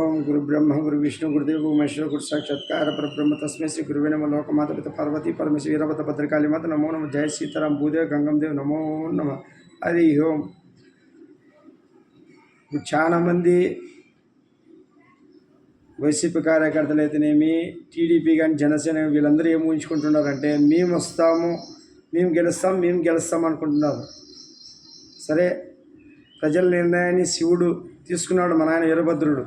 ఓం గురు బ్రహ్మ గురు విష్ణు గురుదేవు మహేశ్వర గురు సాక్షాత్కార పరబ్రహ్మ తస్మై శ్రీ గురువే నమ లోకమాత పిత పార్వతీ పరమేశ్వర వీరవత భద్రకాళి మాత నమో నమ. జయ సీతారాం భూదేవ్ గంగం దేవ్ నమో నమ. హరి ఓం. చాలామంది వైసీపీ కార్యకర్తలు అయితేనేమి టీడీపీ కానీ జనసేన వీళ్ళందరూ ఏం ఊహించుకుంటున్నారంటే మేము వస్తాము మేము గెలుస్తాం మేము గెలుస్తాం అనుకుంటున్నారు. సరే ప్రజల నిర్ణయాన్ని శివుడు తీసుకున్నాడు మన ఆయన వీరభద్రుడు.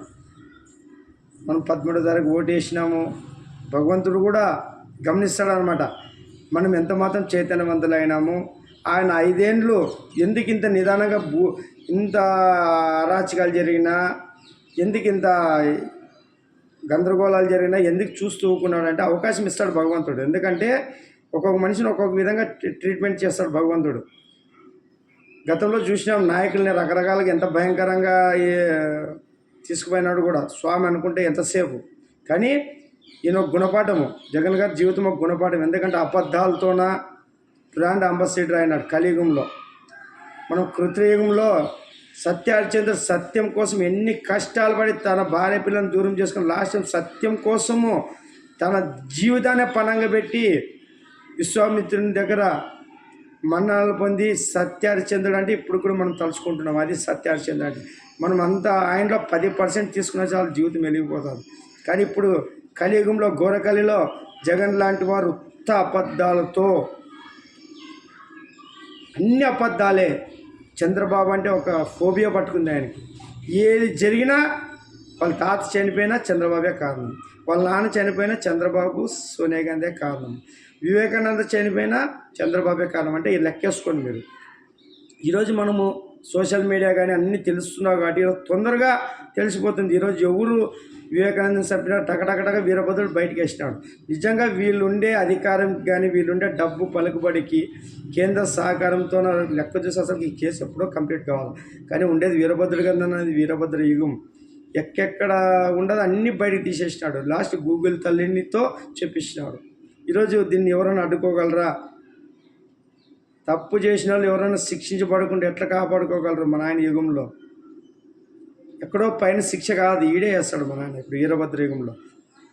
మనం పదమూడో తారీఖు ఓటు వేసినాము భగవంతుడు కూడా గమనిస్తాడనమాట మనం ఎంత మాత్రం చైతన్యవంతులైనాము. ఆయన ఐదేండ్లు ఎందుకు ఇంత నిదానంగా భూ ఇంత అరాచకాలు జరిగినా ఎందుకు ఇంత గందరగోళాలు జరిగినా ఎందుకు చూస్తూ అంటే అవకాశం ఇస్తాడు భగవంతుడు. ఎందుకంటే ఒక్కొక్క మనిషిని ఒక్కొక్క విధంగా ట్రీట్మెంట్ చేస్తాడు భగవంతుడు. గతంలో చూసినాం నాయకుల్ని రకరకాలుగా ఎంత భయంకరంగా తీసుకుపోయినాడు కూడా. స్వామి అనుకుంటే ఎంతసేపు? కానీ ఈయన గుణపాఠము. జగన్ గారి జీవితం ఒక గుణపాఠం. ఎందుకంటే అబద్ధాలతోన బ్రాండ్ అంబాసిడర్ అయినాడు కలియుగంలో. మనం కృతయుగంలో సత్యహరిచంద్ర సత్యం కోసం ఎన్ని కష్టాలు పడి తన భార్య పిల్లలను దూరం చేసుకుని లాస్ట్ సత్యం కోసము తన జీవితాన్ని పణంగా పెట్టి విశ్వామిత్రుని దగ్గర మన్నాలు పొంది సత్యహరిచంద్రుడు అంటే ఇప్పుడు కూడా మనం తలుచుకుంటున్నాం. అది సత్యహరిచంద్రుడు అంటే మనం అంతా ఆయనలో పది పర్సెంట్ తీసుకున్న చాలు జీవితం వెలిగిపోతుంది. కానీ ఇప్పుడు కలియుగంలో ఘోరకలిలో జగన్ లాంటి వారు ఉత్త అబద్ధాలతో అన్ని అబద్ధాలే. చంద్రబాబు అంటే ఒక ఫోబియా పట్టుకుంది ఆయనకి. ఏది జరిగినా వాళ్ళ తాత చనిపోయినా చంద్రబాబే కారణం. వాళ్ళ నాన్న చనిపోయినా చంద్రబాబు సోనియా గాంధీ కారణం. వివేకానంద చనిపోయినా చంద్రబాబే కారణం. అంటే ఈ లెక్కేసుకోండి మీరు. ఈరోజు మనము సోషల్ మీడియా కానీ అన్నీ తెలుస్తున్నావు కాబట్టి ఈరోజు తొందరగా తెలిసిపోతుంది. ఈరోజు ఎవరు వివేకానంద సభ్యుడు టకటకటక వీరభద్రుడు బయటకు వేసినాడు నిజంగా వీళ్ళుండే అధికారం కానీ వీళ్ళుండే డబ్బు పలుకుబడికి కేంద్ర సహకారంతో లెక్క చూసి అసలు ఈ కేసు ఎప్పుడో కంప్లీట్ కావాలి. కానీ ఉండేది వీరభద్రుడు కదా అనేది వీరభద్ర యుగం. ఎక్కెక్కడ ఉండదు అన్ని బయటకు తీసేసినాడు. లాస్ట్ గూగుల్ తల్లినితో చెప్పించినాడు ఈరోజు దీన్ని ఎవరైనా అడ్డుకోగలరా? తప్పు చేసిన వాళ్ళు ఎవరైనా శిక్షించబడకుండా ఎట్లా కాపాడుకోగలరు మన ఆయన యుగంలో? ఎక్కడో పైన శిక్ష కాదు ఈడే వేస్తాడు మన ఆయన ఇప్పుడు వీరభద్ర యుగంలో.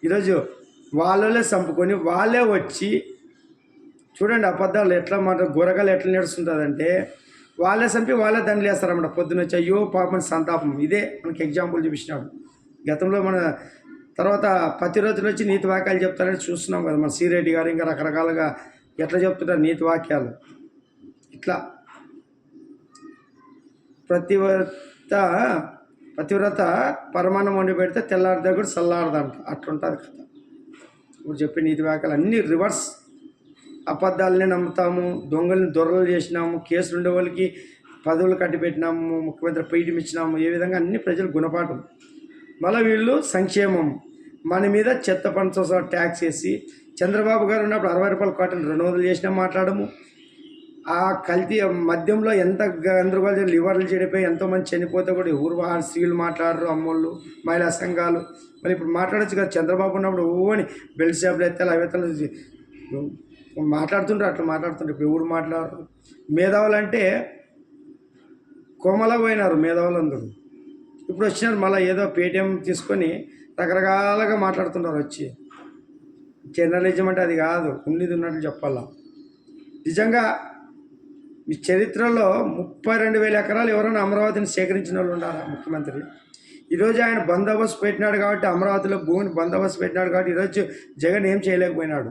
ఈరోజు వాళ్ళలే చంపుకొని వాళ్ళే వచ్చి చూడండి అబద్ధాలు ఎట్లా మాట గురగలు ఎట్లా నడుస్తుంటుందంటే వాళ్ళే చంపి వాళ్ళే దండలు వేస్తారన్నమాట పొద్దున వచ్చి అయ్యో పాపం సంతాపం. ఇదే మనకి ఎగ్జాంపుల్ చూపించినాడు. గతంలో మన తర్వాత ప్రతి రోజులు వచ్చి నీతి వాక్యాలు చెప్తారని చూస్తున్నాం కదా మన సిరెడ్డి గారు ఇంకా రకరకాలుగా ఎట్లా చెప్తుంటారు నీతి వాక్యాలు. ఇట్లా. ప్రతివ్రత పతివ్రత పరమాణం వండి పెడితే తెల్లారిదా కూడా చల్లారదంట. అట్లుంటుంది కథ. ఇప్పుడు చెప్పిన నీతి వాక్యాలు అన్నీ రివర్స్ అబద్ధాలనే నమ్ముతాము దొంగల్ని దొరలు చేసినాము కేసులు ఉండే వాళ్ళకి పదవులు కట్టిపెట్టినాము ముఖ్యమంత్రి పీఠం ఇచ్చినాము ఏ విధంగా అన్ని ప్రజలు గుణపాఠం. మళ్ళీ వీళ్ళు సంక్షేమం. మన మీద చెత్త పన్నుతో సహా ట్యాక్స్ వేసి చంద్రబాబు గారు ఉన్నప్పుడు అరవై రూపాయల కాటన్ రెండు వందలు చేసినా మాట్లాడము. ఆ కల్తీ మద్యంలో ఎంత గందరగోళం లివర్లు చెడిపోయి ఎంతోమంది చనిపోతే కూడా ఊరు స్త్రీలు మాట్లాడరు అమ్మోళ్ళు మహిళా సంఘాలు. మరి ఇప్పుడు మాట్లాడచ్చు కదా చంద్రబాబు ఉన్నప్పుడు ఓని బెల్ట్ షాపులు ఎత్తాలి అవి మాట్లాడుతుంటారు అట్లా మాట్లాడుతుంటారు ఇప్పుడు ఎవరు మాట్లాడరు. మేధావులు అంటే కోమల పోయినారు మేధావులందరూ ఇప్పుడు వచ్చినారు మళ్ళీ ఏదో పేటీఎం తీసుకొని రకరకాలుగా మాట్లాడుతున్నారు వచ్చి. జర్నలిజం అంటే అది కాదు ఉన్నది ఉన్నట్లు చెప్పాలా. నిజంగా మీ చరిత్రలో ముప్పై రెండు వేల ఎకరాలు ఎవరైనా అమరావతిని సేకరించిన వాళ్ళు ఉండాలా ముఖ్యమంత్రి? ఈరోజు ఆయన బందోబస్తు పెట్టినాడు కాబట్టి అమరావతిలో భూమిని బందోబస్తు పెట్టినాడు కాబట్టి ఈరోజు జగన్ ఏం చేయలేకపోయినాడు.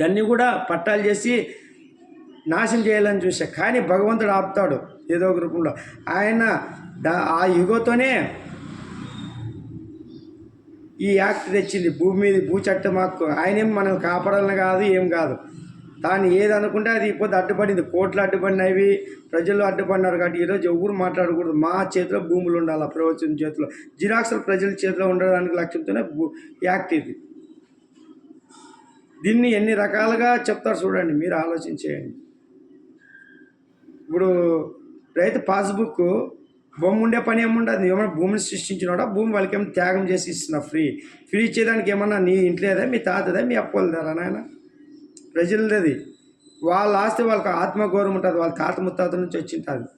దాన్ని కూడా పట్టాలు చేసి నాశనం చేయాలని చూసా కానీ భగవంతుడు ఆపుతాడు ఏదో ఒక రూపంలో. ఆయన ఆ యుగతోనే ఈ యాక్ట్ తెచ్చింది. భూమి మీద భూ చట్టం హక్కు. ఆయనేం మనం కాపాడాలని కాదు ఏం కాదు. దాన్ని ఏది అనుకుంటే అది ఇప్పుడు అడ్డుపడింది. కోట్లు అడ్డుపడినవి ప్రజలు అడ్డుపడినారు కాబట్టి ఈరోజు ఎవరు మాట్లాడకూడదు. మా చేతిలో భూములు ఉండాలి ప్రభుత్వం చేతిలో. జిరాక్స్లు ప్రజల చేతిలో ఉండడానికి లక్ష్యంతోనే యాక్ట్ ఇది. దీన్ని ఎన్ని రకాలుగా చెప్తారు చూడండి మీరు ఆలోచించేయండి. ఇప్పుడు రైతు పాస్బుక్ భూమి ఉండే పని ఏముండదు ఏమైనా భూమిని సృష్టించినాడా భూమి వాళ్ళకి ఏమైనా త్యాగం చేసి ఇస్తున్నా ఫ్రీ. ఫ్రీ ఇచ్చేదానికి ఏమన్నా నీ ఇంట్లోదా మీ తాతదా మీ అప్పలదారా నాయనా? ప్రజలది. వాళ్ళ ఆస్తి వాళ్ళకి ఆత్మగౌరవం ఉంటుంది వాళ్ళ తాత ముత్తాత నుంచి వచ్చి ఉంటుంది.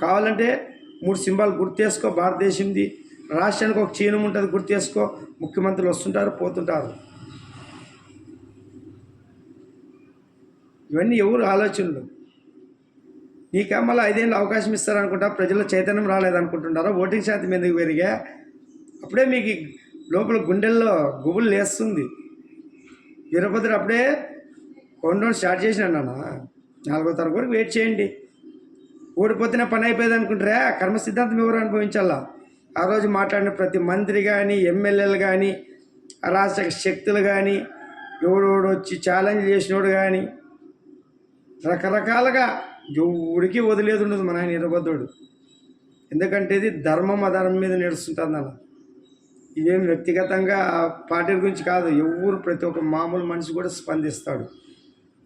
కావాలంటే మూడు సింబాల్ గుర్తు చేసుకో భారతదేశంది. రాష్ట్రానికి ఒక చీనం ఉంటుంది గుర్తు చేసుకో ముఖ్యమంత్రులు వస్తుంటారు పోతుంటారు. ఇవన్నీ ఎవరు ఆలోచనలు? నీకే మళ్ళీ ఐదేళ్ళు అవకాశం ఇస్తారనుకుంటా ప్రజల్లో చైతన్యం రాలేదనుకుంటున్నారా ఓటింగ్ శాతం ఎందుకు పెరిగా? అప్పుడే మీకు లోపల గుండెల్లో గుబులు లేస్తుంది. వీరభద్ర అప్పుడే కౌంటౌన్ స్టార్ట్ చేసినాడు నాన్న. నాలుగో తరగతి వరకు వెయిట్ చేయండి. ఓడిపోతేనే పని అయిపోయేది అనుకుంటారా? కర్మ సిద్ధాంతం ఎవరు అనుభవించాలా? ఆ రోజు మాట్లాడిన ప్రతి మంత్రి కానీ ఎమ్మెల్యేలు కానీ అరాచక శక్తులు కానీ ఎవడోడు వచ్చి ఛాలెంజ్ చేసినోడు కానీ రకరకాలుగా ఎవడికి వదిలేదు ఉండదు మన ఆయన ఇరబద్ధుడు ఎందుకంటే ఇది ధర్మం అధర్మం మీద నడుస్తుంటుంది అలా ఇదేం వ్యక్తిగతంగా ఆ పార్టీల గురించి కాదు ఎవరు ప్రతి ఒక్క మామూలు మనిషి కూడా స్పందిస్తాడు.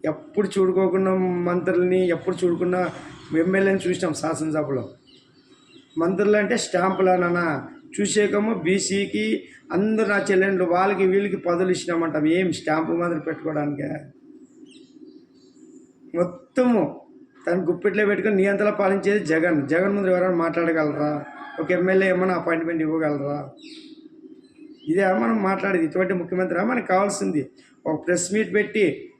ఎప్పుడు చూడుకోకుండా మంత్రుల్ని ఎప్పుడు చూడకుండా ఎమ్మెల్యేని చూసినాం శాసనసభలో. మంత్రులు అంటే స్టాంపులనన్నా చూసేకమో బీసీకి అందరు నా చెల్లెండ్లు వాళ్ళకి వీళ్ళకి పదులు ఇచ్చినామంటాం. ఏం స్టాంపు మాదిరి పెట్టుకోవడానికే? మొత్తము తన గుప్పిట్లో పెట్టుకొని నియంత్రణ పాలించేది జగన్. జగన్ ముందు ఎవరైనా మాట్లాడగలరా? ఒక ఎమ్మెల్యే ఏమైనా అపాయింట్మెంట్ ఇవ్వగలరా? ఇదే మనం మాట్లాడేది. ఇటువంటి ముఖ్యమంత్రి మనకు కావాల్సింది. ఒక ప్రెస్ మీట్ పెట్టి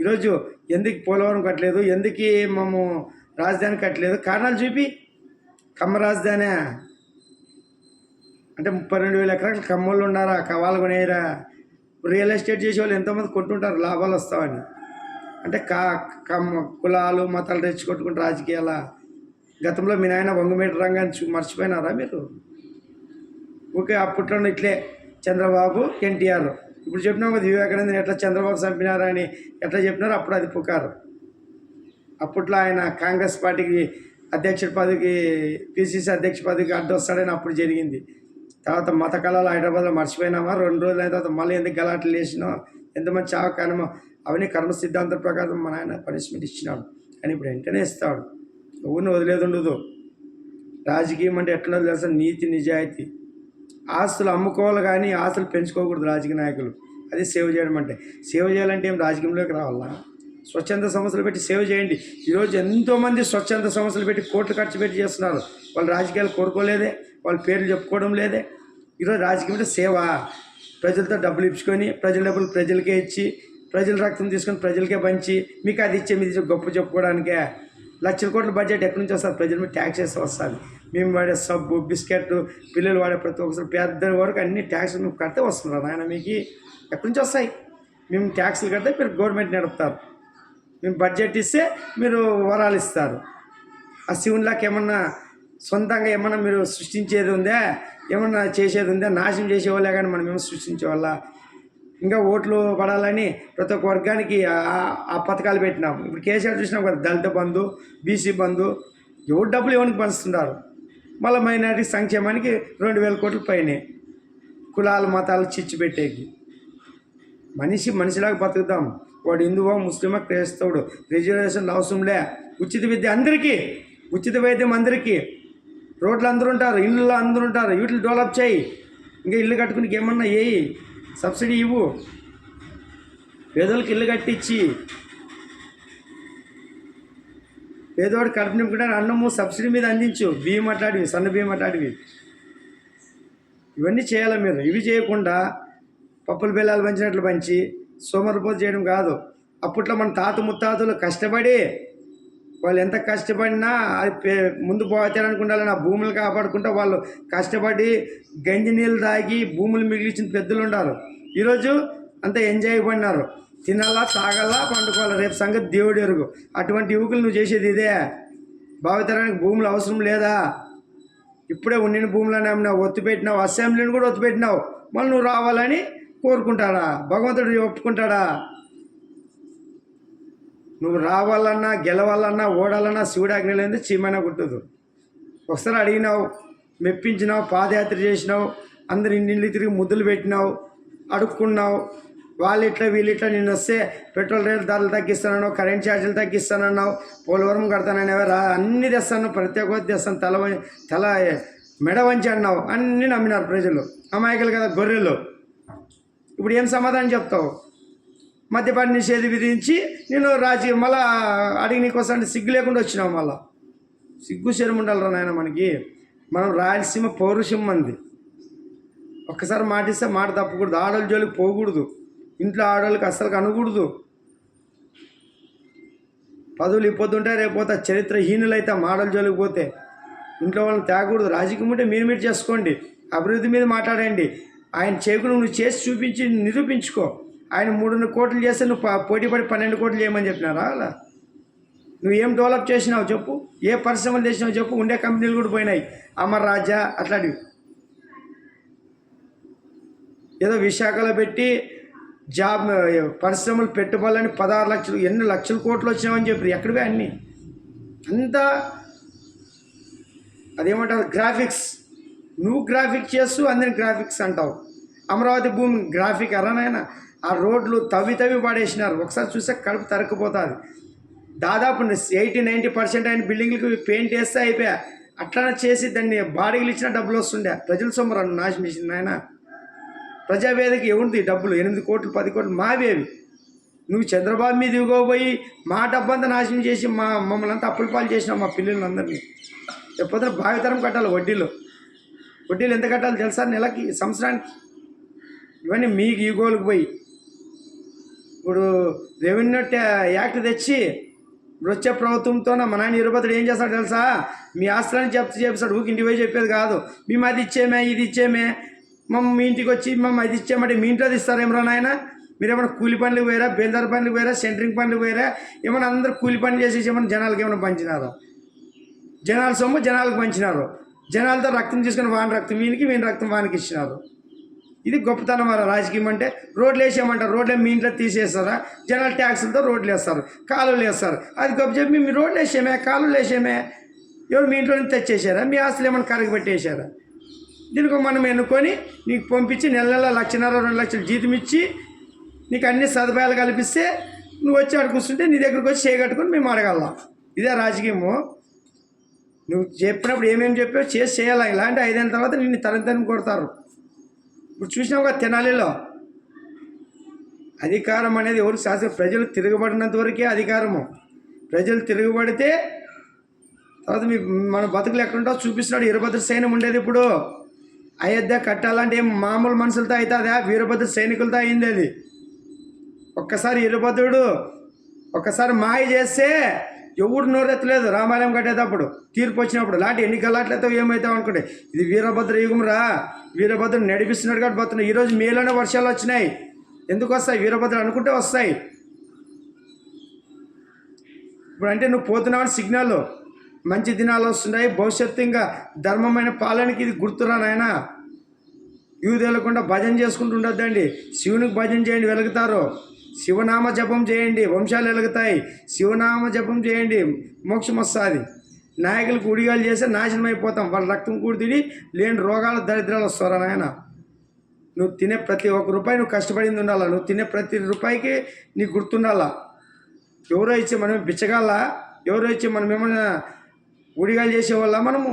ఈరోజు ఎందుకు పోలవరం కట్టలేదు ఎందుకు మేము రాజధాని కట్టలేదు కారణాలు చూపి. కమ్మ రాజధాని. అంటే ముప్పై రెండు వేల ఎకరాలు కమ్మోళ్ళు ఉన్నారా కవాలు కొనేయరా. రియల్ ఎస్టేట్ చేసే వాళ్ళు ఎంతోమంది కొంటుంటారు లాభాలు వస్తామని అంటే కా కమ్మ కులాలు మతాలు తెచ్చుకొట్టుకుంటే రాజకీయాల. గతంలో మీ నాయన వంగమీటర్ రంగాన్ని మర్చిపోయినారా మీరు? ఓకే అప్పట్లో ఇట్లే చంద్రబాబు ఎన్టీఆర్. ఇప్పుడు చెప్పినాం కదా వివేకానందని ఎట్లా చంద్రబాబు చంపినారా అని. ఎట్లా చెప్పినారో అప్పుడు అది పుకారు. అప్పట్లో ఆయన కాంగ్రెస్ పార్టీకి అధ్యక్ష పదవికి పిసిసి అధ్యక్ష పదవికి అడ్డు వస్తాడని అప్పుడు జరిగింది. తర్వాత మత కళలు హైదరాబాద్లో మర్చిపోయినామా? రెండు రోజులు అయిన తర్వాత మళ్ళీ ఎందుకు గలాట్లు వేసినాం ఎంతమంది చావు కర్మ అవన్నీ కర్మ సిద్ధాంతం ప్రకారం మన ఆయన పనిష్మెంట్ ఇచ్చినాడు. కానీ ఇప్పుడు వెంటనే ఇస్తాడు. ఊరిని వదిలేదు ఉండదు రాజకీయం అంటే ఎట్లా తెలుసా? నీతి నిజాయితీ. ఆస్తులు అమ్ముకోవాలి కానీ ఆస్తులు పెంచుకోకూడదు రాజకీయ నాయకులు. అది సేవ చేయడం అంటే. సేవ చేయాలంటే ఏం రాజకీయంలోకి రావాలా? స్వచ్ఛంద సంస్థలు పెట్టి సేవ చేయండి. ఈరోజు ఎంతోమంది స్వచ్ఛంద సంస్థలు పెట్టి కోట్లు ఖర్చు పెట్టి చేస్తున్నారు. వాళ్ళు రాజకీయాలు కోరుకోలేదే. వాళ్ళ పేర్లు చెప్పుకోవడం లేదే. ఈరోజు రాజకీయం అంటే సేవ. ప్రజలతో డబ్బులు ఇచ్చుకొని ప్రజల డబ్బులు ప్రజలకే ఇచ్చి ప్రజల రక్తం తీసుకొని ప్రజలకే పంచి మీకు అది ఇచ్చే మీది గొప్ప చెప్పుకోవడానికే. లక్షల కోట్ల బడ్జెట్ ఎక్కడి నుంచి వస్తారు ప్రజల మీద ట్యాక్స్ వేస్తే వస్తుంది. మేము వాడే సబ్బు బిస్కెట్ పిల్లలు వాడే ప్రతి ఒక్కసారి పెద్ద వరకు అన్ని ట్యాక్స్ నువ్వు కడితే వస్తున్నారు ఆయన మీకు. ఎక్కడి నుంచి వస్తాయి? మేము ట్యాక్స్లు కడితే మీరు గవర్నమెంట్ నడుపుతారు. మేము బడ్జెట్ ఇస్తే మీరు వరాలు ఇస్తారు. ఆ శివునిలాకి ఏమన్నా సొంతంగా ఏమన్నా మీరు సృష్టించేది ఉందా? ఏమన్నా చేసేది ఉందా? నాశనం చేసేవాళ్ళే కానీ మనం ఏమో సృష్టించే వాళ్ళ ఇంకా ఓట్లు పడాలని ప్రతి ఒక్క వర్గానికి ఆ- ఆ పథకాలు పెట్టినాం. ఇప్పుడు కేసీఆర్ చూసినాం కదా దళిత బంధు బీసీ బంధు ఎవరు డబ్బులు ఎవరికి పంచుతున్నారు? మళ్ళీ మైనారిటీ సంక్షేమానికి రెండు వేల కోట్ల పైనే. కులాల మతాలు చిచ్చు పెట్టేకి. మనిషి మనిషిలాగా బతుకుదాం వాడు హిందువో ముస్లిమో క్రైస్తవుడు. అవసరం అవసరంలే. ఉచిత విద్య అందరికీ ఉచిత వైద్యం అందరికీ. రోడ్లు అందరూ ఉంటారు ఇళ్ళు అందరూ ఉంటారు వీటిని డెవలప్ చేయి. ఇంకా ఇల్లు కట్టుకుని ఏమన్నా వేయి సబ్సిడీ ఇవ్వు. పేదలకు ఇల్లు కట్టించి పేదవాడు కడుపు నింపుకుంటే అన్నము సబ్సిడీ మీద అందించు. బియ్యం అట్లాంటివి సన్న బియ్యం అట్లాంటివి. ఇవన్నీ చేయాలి మీరు. ఇవి చేయకుండా పప్పుల బెల్లాలు పంచినట్లు పంచి సోమరిపోతు చేయడం కాదు. అప్పట్లో మన తాత ముత్తాతలు కష్టపడి వాళ్ళు ఎంత కష్టపడినా అది పే- ముందు పోతారనుకుంటారు ఆ భూములు కాపాడుకుంటూ వాళ్ళు కష్టపడి గంజి నీళ్ళు తాగి భూములు మిగిలిచిన పెద్దలు ఉన్నారు ఈరోజు అంతా ఎంజాయ్ పడినారు. తినాలా తాగల్లా పండుకోవాలా? రేపు సంగతి దేవుడు ఎరుగు. అటువంటి యువకులు నువ్వు చేసేది ఇదే. భావితరానికి భూములు అవసరం లేదా? ఇప్పుడే ఉండిన భూములని ఏమన్నా ఒత్తు పెట్టినావు అసెంబ్లీని కూడా ఒత్తు పెట్టినావు. మళ్ళీ నువ్వు రావాలని కోరుకుంటాడా? భగవంతుడు ఒప్పుకుంటాడా? నువ్వు రావాలన్నా గెలవాలన్నా ఓడాలన్నా శివుడు ఆజ్ఞ లేదు చీమైనా కుట్టదు. ఒకసారి అడిగినావు మెప్పించినావు పాదయాత్ర చేసినావు అందరు ఇంటింటి తిరిగి ముద్దులు పెట్టినావు అడుక్కున్నావు వాళ్ళు ఇట్లా వీళ్ళు ఇట్లా నేను వస్తే పెట్రోల్ రేట్లు ధరలు తగ్గిస్తానన్నావు కరెంట్ ఛార్జీలు తగ్గిస్తానన్నావు పోలవరం కడతాననేవారు రా తెస్తాను ప్రతి ఒక్కటి తెస్తాను తల తల మెడ వంచి అన్నావు. అన్నీ నమ్మినారు ప్రజలు. అమాయకులు కదా గొర్రెలు. ఇప్పుడు ఏం సమాధానం చెప్తావు? మద్యపాన నిషేధ విధించి నేను రాజకీయ మళ్ళా అడిగి నీకు వస్తాను సిగ్గు లేకుండా వచ్చినావు మళ్ళా. సిగ్గు శరం ఉండాలిరా నాయన మనకి. మనం రాయలసీమ పౌరుషం మంది ఒక్కసారి మాటిస్తే మాట తప్పకూడదు. ఆడవాళ్ళ జోలికి పోకూడదు. ఇంట్లో ఆడవాళ్ళకి అస్సలు అనకూడదు పదవులు ఇప్పొద్దుంటే రేపోతే చరిత్రహీనులైతే మాడల మాటలు పోతే ఇంట్లో వాళ్ళని తేగకూడదు రాజకీయం ఉంటే మీరు మీరు చేసుకోండి. అభివృద్ధి మీద మాట్లాడండి. ఆయన చేయకుండా నువ్వు చేసి చూపించి నిరూపించుకో. ఆయన మూడున్నర కోట్లు చేస్తే నువ్వు పోటీ పడి పన్నెండు కోట్లు చేయమని చెప్పినారా అలా? నువ్వు ఏం డెవలప్ చేసినావు చెప్పు. ఏ పరిశ్రమలు చేసినావు చెప్పు. ఉండే కంపెనీలు కూడా పోయినాయి. అమర్ రాజా అట్లాంటివి. ఏదో విశాఖలో పెట్టి జాబ్ పరిశ్రమలు పెట్టుబడులని పదహారు లక్షలు ఎన్ని లక్షల కోట్లు వచ్చినామని చెప్పి ఎక్కడివే అన్నీ. అంతా అదేమంటారు? గ్రాఫిక్స్. నువ్వు గ్రాఫిక్ చేస్తూ అందరిని గ్రాఫిక్స్ అంటావు. అమరావతి భూమి గ్రాఫిక్ ఎరానైనా ఆ రోడ్లు తవ్వి తవ్వి పడేసినారు. ఒకసారి చూస్తే కడుపు తరక్కుపోతుంది. దాదాపు ఎయిటీ నైంటీ పర్సెంట్ అయిన బిల్డింగ్లకు పెయింట్ వేస్తే అయిపోయా. అట్లా చేసి దాన్ని బాడీలు ఇచ్చిన డబ్బులు వస్తుండే. ప్రజల సొమ్మరు నాశనం చేసింది ఆయన ప్రజావేదిక ఏముంది? డబ్బులు. ఎనిమిది కోట్లు పది కోట్లు మావేవి. నువ్వు చంద్రబాబు మీద ఇవ్వబోయి మా డబ్బంతా నాశనం చేసి మా మమ్మల్ని అంతా అప్పుల పాలు చేసినావు మా పిల్లలందరినీ. లేకపోతే భావితరం కట్టాలి వడ్డీలు. వడ్డీలు ఎంత కట్టాలి తెలుసా నెలకి సంవత్సరానికి? ఇవన్నీ మీకు ఈగోలకు పోయి. ఇప్పుడు రెవెన్యూ యాక్ట్ తెచ్చి ఇప్పుడు వచ్చే ప్రభుత్వంతో మా నాయన ఇరుపతుడు ఏం చేస్తాడు తెలుసా? మీ ఆస్తులని చెప్తూ చేపిస్తాడు. ఊకి ఇంటికి పోయి చెప్పేది కాదు. మేము అది ఇచ్చేమే ఇది ఇచ్చేమే. మమ్మ మీ ఇంటికి వచ్చి మమ్మ అది ఇచ్చామంటే మీ ఇంట్లో ఇస్తారేమరా నాయన? మీరు ఏమైనా కూలి పనులు పోయారా? బేల్దార్ పనులు పోయారా? సెంటరింగ్ పనులు పోయారా? ఏమైనా అందరూ కూలి పనులు చేసేసి ఏమైనా జనాలకి ఏమైనా పంచినారా? జనాల సొమ్ము జనాలకు పంచినారు. జనాలతో రక్తం తీసుకుని వాని రక్తం వీనికి వీని రక్తం వానికి ఇచ్చినారు. ఇది గొప్పతనం మన రాజకీయం అంటే. రోడ్లు వేసేయమంటారు. రోడ్లు మీ ఇంట్లో తీసేస్తారా? జనాలు ట్యాక్సులతో రోడ్లు వేస్తారు. కాలువలు వేస్తారు. అది గొప్ప చెప్పి మీ రోడ్లు వేసేమే కాలువలు వేసేమే ఎవరు మీ ఇంట్లో నుంచి తెచ్చేసారా? మీ ఆస్తులు ఏమైనా కరగబెట్టేసారా? దీనికి మనం ఎన్నుకొని నీకు పంపించి నెల నెల లక్షన్నర రెండు లక్షలు జీతం ఇచ్చి నీకు అన్ని సదుపాయాలు కల్పిస్తే నువ్వు వచ్చి అడుగుస్తుంటే కూర్చుంటే నీ దగ్గరకు వచ్చి చేయగట్టుకొని మేము అడగలం ఇదే రాజకీయము. నువ్వు చెప్పినప్పుడు ఏమేమి చెప్పావు చేసి చేయాలి? ఇలాంటి ఐదైన తర్వాత నిన్ను తరం తరం కొడతారు. ఇప్పుడు చూసినావు కదా తెనాలిలో. అధికారం అనేది ఎవరు శాస్త్ర ప్రజలు తిరగబడినంత వరకే అధికారము. ప్రజలు తిరగబడితే తర్వాత మీ మన బతుకులు ఎక్కడుంటో చూపిస్తున్నాడు. వీరభద్ర సైన్యం ఉండేది ఇప్పుడు. అయోధ్య కట్టాలంటే ఏం మామూలు మనుషులతో అవుతుందా? వీరభద్ర సైనికులతో అయింది అది. ఒక్కసారి వీరభద్రుడు ఒక్కసారి మాయ చేస్తే ఎవడు నోరెత్తలేదు రామాలయం కట్టేటప్పుడు తీర్పు వచ్చినప్పుడు లాంటి ఎన్ని గలాట్లతో ఏమవుతావు అనుకుంటే ఇది వీరభద్ర యుగం రా. వీరభద్రుడు నడిపిస్తున్నాడు కాబట్టి పోతున్నాయి ఈరోజు మేలోనే వర్షాలు వచ్చినాయి. ఎందుకు వస్తాయి? వీరభద్ర అనుకుంటే వస్తాయి. ఇప్పుడు అంటే నువ్వు పోతున్నావు సిగ్నల్. మంచి దినాలు వస్తున్నాయి. భవిష్యత్తు ఇంకా ధర్మమైన పాలనకి ఇది గుర్తురా నాయన. ఇవి తేలకుండా భజన చేసుకుంటూ ఉండొద్దండి. శివునికి భజన చేయండి వెలుగుతారు. శివనామ జపం చేయండి వంశాలు వెలుగుతాయి. శివనామ జపం చేయండి మోక్షం వస్తుంది. నాయకులకు ఉడిగాలు చేస్తే నాశనం అయిపోతాం. వాళ్ళ రక్తం కూడితిడి లేని రోగాలు దరిద్రాలు వస్తారా నాయన. నువ్వు తినే ప్రతి ఒక్క రూపాయి నువ్వు కష్టపడింది ఉండాలా? నువ్వు తినే ప్రతి రూపాయికి నీకు గుర్తుండాలా? ఎవరో ఇచ్చి మనం బిచ్చగాల ఎవరో ఇచ్చి మనం ఏమైనా ఉడిగాలు చేసేవాళ్ళ మనము.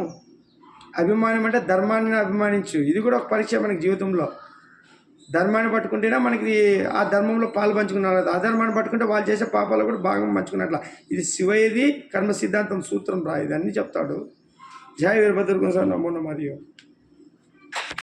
అభిమానం అంటే ధర్మాన్ని అభిమానించు. ఇది కూడా ఒక పరీక్ష మనకి జీవితంలో. ధర్మాన్ని పట్టుకుంటేనే మనకి ఆ ధర్మంలో పాలు పంచుకున్నారు. అధర్మాన్ని పట్టుకుంటే వాళ్ళు చేసే పాపాలు కూడా భాగం పంచుకున్నట్ల. ఇది శివయది కర్మ సిద్ధాంతం సూత్రం రా. ఇది అన్నీ చెప్తాడు. జయ వీరభద్ర సార్ నమో మరియు